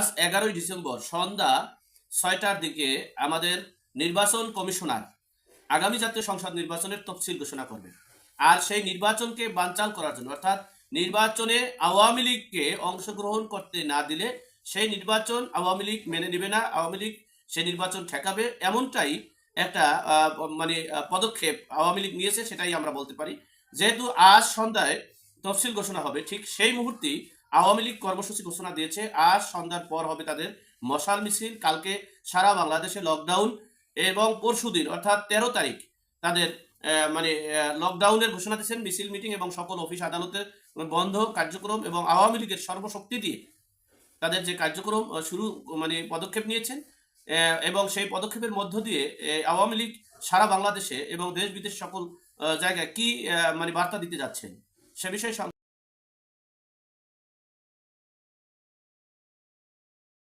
আজ এগারোই ডিসেম্বর, সন্ধ্যা ছয়টার দিকে আমাদের নির্বাচন কমিশনার আগামী জাতীয় সংসদ নির্বাচনের তফসিল ঘোষণা করবে আর সেই নির্বাচনকে বানচাল করার জন্য, অর্থাৎ নির্বাচনে আওয়ামী লীগকে অংশগ্রহণ করতে না দিলে সেই নির্বাচন আওয়ামী লীগ মেনে নেবে না, আওয়ামী লীগ সেই নির্বাচন ঠেকাবে। এমনটাই একটা মানে পদক্ষেপ আওয়ামী লীগ নিয়েছে, সেটাই আমরা বলতে পারি। যেহেতু আজ সন্ধ্যায় তফসিল ঘোষণা হবে, ঠিক সেই মুহূর্তেই আওয়ামী লীগ কর্মসূচি ঘোষণা দিয়েছে। আজ সন্ধ্যার পর হবে তাদের মশাল মিছিল। কালকে সারা বাংলাদেশে লকডাউন এবং পরশুদিন অর্থাৎ তেরো তারিখ, তাদের মানে লকডাউনের ঘোষণা দিয়েছেন মিছিল মিটিং এবং সকল অফিস আদালতের বন্ধ কার্যক্রম এবং আওয়ামী লীগের সর্বশক্তি দিয়ে তাদের যে কার্যক্রম শুরু মানে পদক্ষেপ নিয়েছেন। এবং সেই পদক্ষেপের মধ্য দিয়ে আওয়ামী লীগ সারা বাংলাদেশে এবং দেশ বিদেশ সকল জায়গায় কি মানে বার্তা দিতে যাচ্ছেন? সে বিষয়ে